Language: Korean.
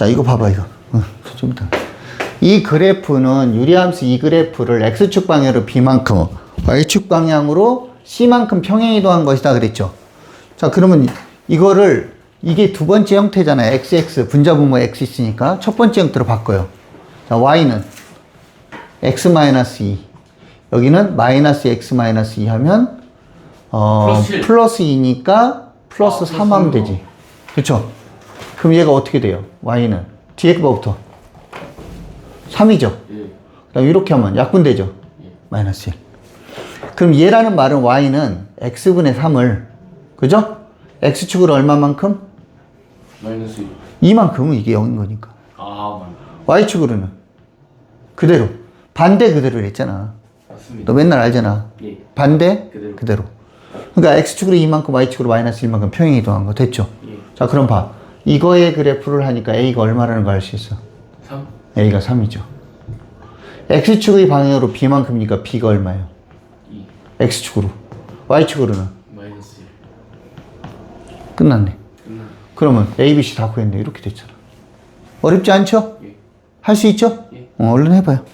자, 이거 봐봐, 이거. 어, 좀 이따. 이 그래프는 유리함수 이 그래프를 x축 방향으로 b만큼, y축 방향으로 c만큼 평행 이동한 것이다 그랬죠. 자, 그러면 이거를 이게 두 번째 형태잖아요. xx 분자분모 x 있으니까 첫 번째 형태로 바꿔요. 자, y는 x-2 여기는 마이너스 x-2 하면 어, 플러스 칠. 플러스 2니까 플러스 아, 3 하면 되지. 그렇죠? 그럼 얘가 어떻게 돼요? y는 뒤에 거부터 3이죠. 예. 그다음 이렇게 하면 약분되죠. 마이너스 1. 그럼 얘라는 말은 y는 x분의 3을 그죠? x축으로 얼마만큼? 마이너스 1. 이만큼은 이게 0인 거니까. 아, 맞네. y축으로는 그대로 반대 그대로 했잖아. 맞습니다. 너 맨날 알잖아. 예. 반대 그대로. 그대로. 그러니까 x축으로 이만큼 y축으로 마이너스 1만큼 평행 이동한 거 됐죠? 예. 자 그럼 봐. 이거의 그래프를 하니까 a가 얼마라는 거알수 있어. 3. a가 3이죠. x축의 방향으로 b만큼이니까 b가 얼마예요? 2. x축으로. y축으로는 마이너스 1. 끝났네. 끝나. 그러면 a, b, c 다 구했네. 이렇게 됐잖아. 어렵지 않죠? 예. 할 수 있죠? 예. 어, 얼른 해봐요.